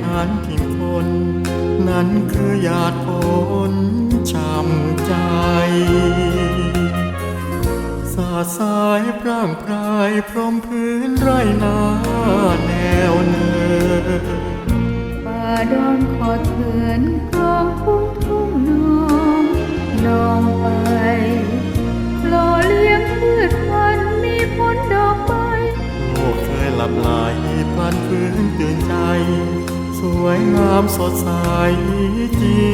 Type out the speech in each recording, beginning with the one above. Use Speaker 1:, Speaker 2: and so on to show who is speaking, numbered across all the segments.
Speaker 1: ฐานทิ้งคน นั้นคือหยาดฝนช้ำใจ สาสายพร่างพรายพรมพื้นไรนา ว
Speaker 2: ยงา
Speaker 1: มสดใสจริง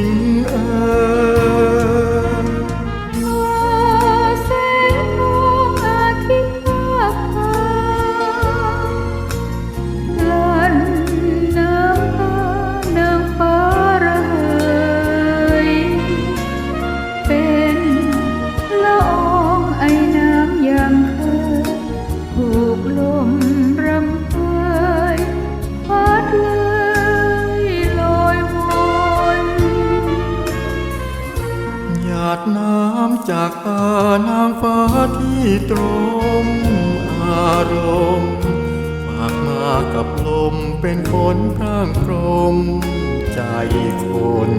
Speaker 1: จากตานางฟ้าที่ตรงอารมณ์ฝากมากับลมเป็นคนพร่างพรมใจคน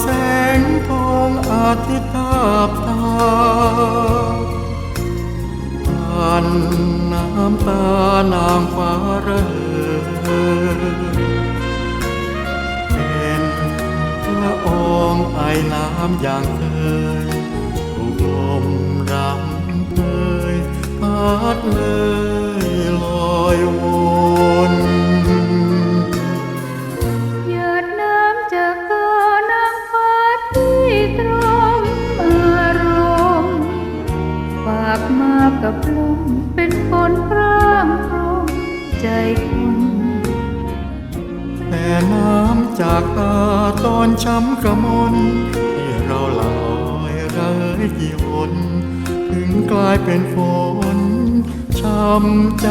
Speaker 2: แส
Speaker 1: งทองอาทิตย์ทาบตาผ่านน้ำตานางฟ้าระเหยเป็นละอองไอน้ำอย่างเคย
Speaker 2: คุณ
Speaker 1: แต่น้ำจากตาตอนช้ำกระมนที่เราลอยเรยกี่หนถึงกลายเป็นฝนช้ำใจ